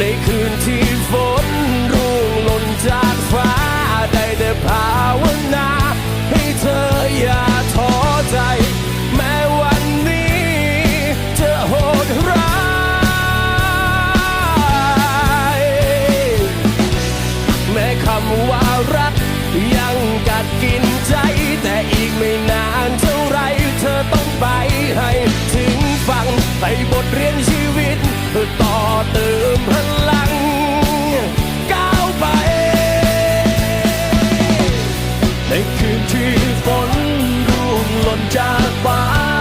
ในคืนที่ฝนร่วงหล่นจากฟ้า ได้แต่ภาวนา ให้เธออย่าท้อใจ แม้วันนี้จะโหดร้าย แม้คำว่ารักยังกัดกินใจ ฝนร่วงหล่นจากฟ้า